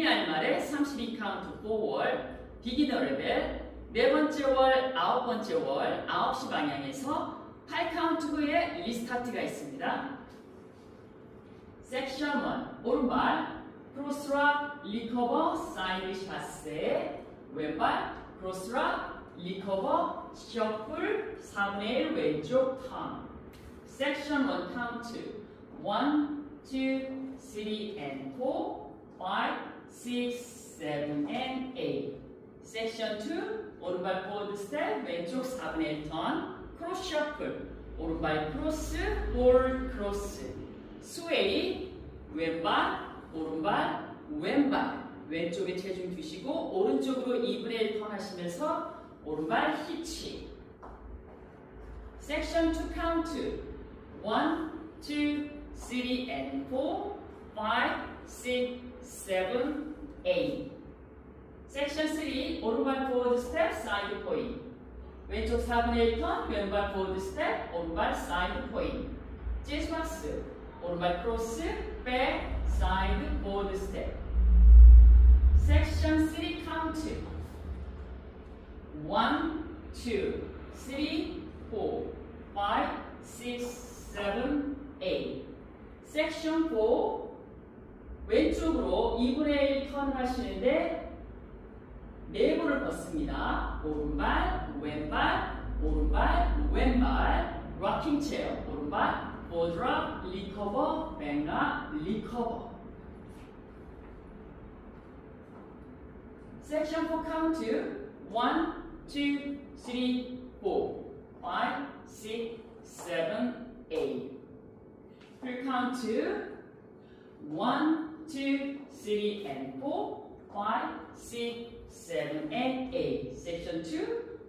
1일 날말에 32카운트 4월 비기너 레벨 네 번째 월, 아홉 번째 월 9시 방향에서 8카운트 후에 리스타트가 있습니다. 섹션 1 오른발 크로스락 리커버 사이드 샤세 왼발 크로스락 리커버 셔플 4분의 1 왼쪽 턴 섹션 1 카운트 1, 2, 3 and 4 5, 6, 7 and 8 섹션 2 오른발 포워드 스텝 왼쪽 4분의 1 턴 크로스 셔플 오른발 크로스 볼 크로스 스웨이 왼발 오른발 왼발. 왼쪽에 체중 두시고 오른쪽으로 2분의 1턴 하시면서 오른발 히치 섹션 2 카운트 1, 2, 3 and 4 5, 6, 7, 8 섹션 3 오른발 포워드 스텝 사이드 포인 왼쪽 4분의 1턴 왼발 포워드 스텝 오른발 사이드 포인 재즈박스 오른발 크로스 백 사이드 포워드 스텝 섹션 3 카운트 1, 2, 3, 4, 5, 6, 7, 8 섹션 4 왼쪽으로 2분의 1 턴을 하시는데 네모를 벗습니다. 오른발, 왼발, 오른발, 왼발, 락킹 체어, 오른발, 보드락, 리커버, 백락, 리커버. 섹션 4 카운트 1, 2, 3, 4, 5, 6, 7, 8. 풀 카운트 1, 2, 3, and 4, 5, 6, 7, and 8. Section 2,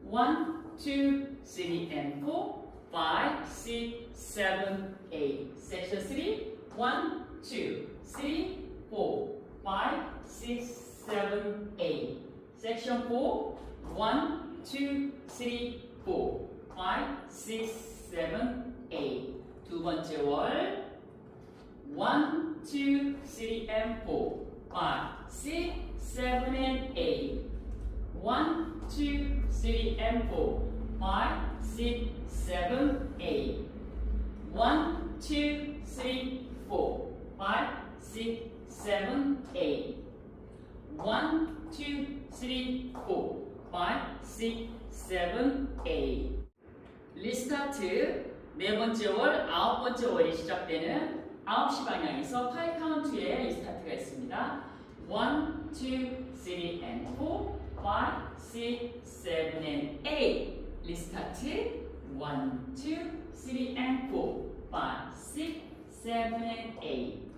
1, 2, 3, and 4, 5, 6, 7, 8. Section 3, 1, 2, 3, 4, 5, 6, 7, 8. Section 4, 1, 2, 3, 4, 5, 6, 7, 8. 두 번째 월 1, 2, 3, and 4, 5, 6, 7, and 8. 1, 2, 3, and 4, 5, 6, 7, 8. 1, 2, 3, 4, 5, 6, 7, 8. 1, 2, 3, 4, 5, 6, 7, 8. 리스타트 네 번째 월, 아홉 번째 월이 시작되는 9시 방향에서 8 카운트의 리스타트가 있습니다. 1, 2, 3 and 4, 5, 6, 7 and 8 리스타트. 1, 2, 3 and 4, 5, 6, 7 and 8